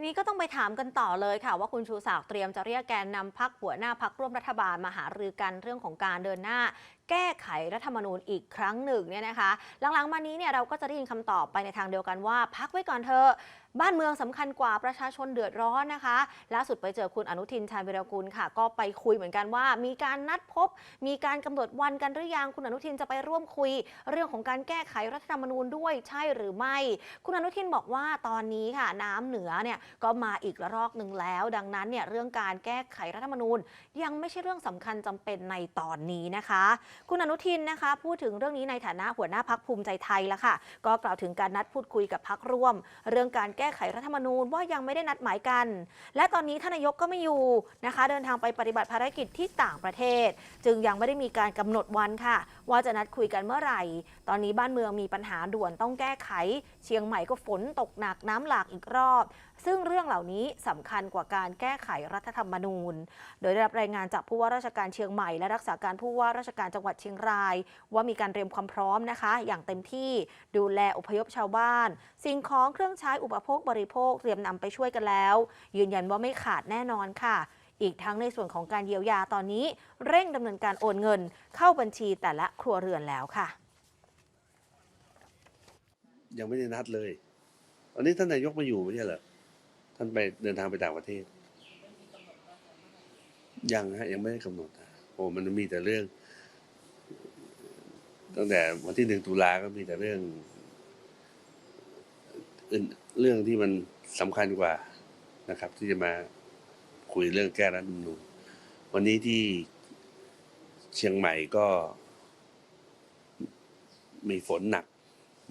ทีนี้ก็ต้องไปถามกันต่อเลยค่ะ ว่าคุณชูศักดิ์เตรียมจะเรียกแกนนำพักหัวหน้าพักร่วมรัฐบาลมาหารือกันเรื่องของการเดินหน้า แก้ไขรัฐธรรมนูญอีกครั้งหนึ่งเนี่ยนะคะ หลังๆมานี้เนี่ยเราก็จะได้ยินคำตอบไปในทางเดียวกันว่า พักไว้ก่อนเถอะบ้านเมืองสำคัญกว่าประชาชนเดือดร้อนนะคะ ล่าสุดไปเจอคุณอนุทินชาญวิรกุลค่ะ ก็ไปคุยเหมือนกันว่า มีการนัดพบ มีการกำหนดวันกันหรือยังคุณอนุทินจะไปร่วมคุย เรื่องของการแก้ไขรัฐธรรมนูญด้วยใช่หรือไม่ คุณอนุทินบอกว่าตอนนี้ค่ะ น้ำเหนือเนี่ยก็มาอีกระลอกหนึ่งแล้ว ดังนั้นเนี่ยเรื่องการแก้ไขรัฐธรรมนูญ ยังไม่ใช่เรื่องสำคัญจำเป็นในตอนนี้นะคะ คุณอนุทินนะคะ พูดถึงเรื่องนี้ในฐานะหัวหน้าพักภูมิใจไทยแล้วค่ะ ก็กล่าวถึงการนัดพูดคุยกับพักร่วม เรื่องการแก้ไขรัฐธรรมนูญว่ายังไม่ได้นัดหมายกัน และตอนนี้ท่านนายกก็ไม่อยู่นะคะ เดินทางไปปฏิบัติภารกิจที่ต่างประเทศ จึงยังไม่ได้มีการกำหนดวันค่ะ ว่าจะนัดคุยกันเมื่อไหร่ ตอนนี้บ้านเมืองมีปัญหาด่วนต้องแก้ไข เชียงใหม่ก็ฝนตกหนักน้ำหลากอีกรอบซึ่งเรื่องเหล่านี้สำคัญกว่าการแก้ไขรัฐธรรมนูญ โดยได้รับรายงานจากผู้ว่าราชการเชียงใหม่และรักษาการผู้ว่าราชการจังหวัดเชียงราย ว่ามีการเตรียมความพร้อมนะคะ อย่างเต็มที่ดูแลอพยพชาวบ้าน สิ่งของเครื่องใช้อุปโภคบริโภคเตรียมนำไปช่วยกันแล้ว ยืนยันว่าไม่ขาดแน่นอนค่ะอีกทั้งในส่วนของการเยียวยาตอนนี้ เร่งดำเนินการโอนเงิน เข้าบัญชีแต่ละครัวเรือนแล้วค่ะ ยังไม่ได้นัดเลย ตอนนี้ท่านนายกมาอยู่ไม่ใช่เหรอ ท่านไปเดินทางไปต่างประเทศ ยังฮะยังไม่ได้กำหนดโอ้มันมีแต่เรื่อง ตั้งแต่วันที่หนึ่งตุลาก็มีแต่เรื่องอื่นเรื่องที่มันสำคัญกว่านะครับ ที่จะมาคุยเรื่องแก้รัฐธรรมนูญวันนี้ที่เชียงใหม่ก็ มีฝนหนัก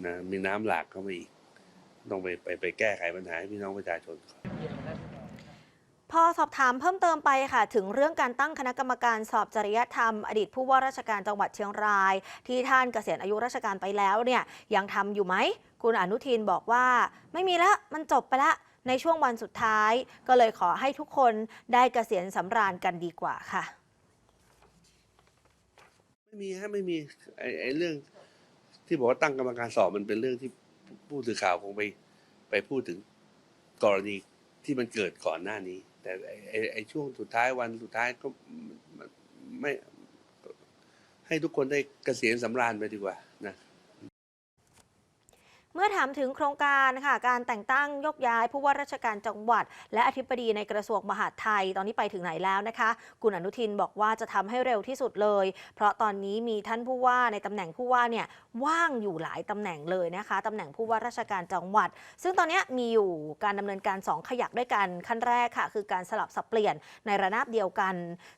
นะมีน้ำหลากเข้ามาอีก ต้องไปไปไปแก้ไขปัญหาให้พี่น้องประชาชนก่อนพอสอบถามเพิ่มเติมไปค่ะ ถึงเรื่องการตั้งคณะกรรมการสอบจริยธรรม อดีตผู้ว่าราชการจังหวัดเชียงราย ที่ท่านเกษียณอายุราชการไปแล้วเนี่ยยังทำอยู่ไหม คุณอนุทินบอกว่า ไม่มีละมันจบไปละในช่วงวันสุดท้าย ก็เลยขอให้ทุกคนได้เกษียณสำราญกันดีกว่าค่ะ ไม่มีฮะไม่มีไอ้ไอ้เรื่องที่บอกว่าตั้งกรรมการสอบมันเป็นเรื่องที่ ผู้สื่อข่าวคงไปไปพูดถึงกรณีที่มันเกิดก่อนหน้านี้ แต่ไอ้ไอ้ช่วงสุดท้ายวันสุดท้ายก็ไม่ให้ทุกคนได้เกษียณสำราญไปดีกว่านะ เมื่อถามถึงโครงการค่ะการแต่งตั้งยกย้ายผู้ว่าราชการจังหวัด และอธิบดีในกระทรวงมหาดไทยตอนนี้ไปถึงไหนแล้วนะคะ คุณอนุทินบอกว่าจะทำให้เร็วที่สุดเลย เพราะตอนนี้มีท่านผู้ว่าในตำแหน่งผู้ว่าเนี่ยว่างอยู่หลายตำแหน่งเลยนะคะตำแหน่งผู้ว่าราชการจังหวัด ซึ่งตอนนี้มีอยู่การดำเนินการ 2 ขยักด้วยกันขั้นแรกค่ะ คือการสลับสับเปลี่ยนในระนาบเดียวกัน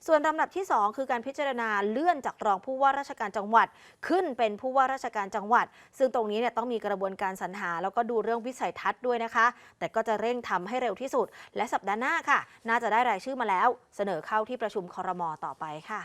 ส่วนลำดับที่ 2 คือการพิจารณาเลื่อนจากรองผู้ว่าราชการจังหวัด ขึ้นเป็นผู้ว่าราชการจังหวัด ซึ่งตรงนี้เนี่ยต้องมีกระบวนการการสรรหา แล้วก็ดูเรื่องวิสัยทัศน์ด้วยนะคะ แต่ก็จะเร่งทำให้เร็วที่สุด และสัปดาห์หน้าค่ะ น่าจะได้รายชื่อมาแล้ว เสนอเข้าที่ประชุมคอรมอต่อไปค่ะ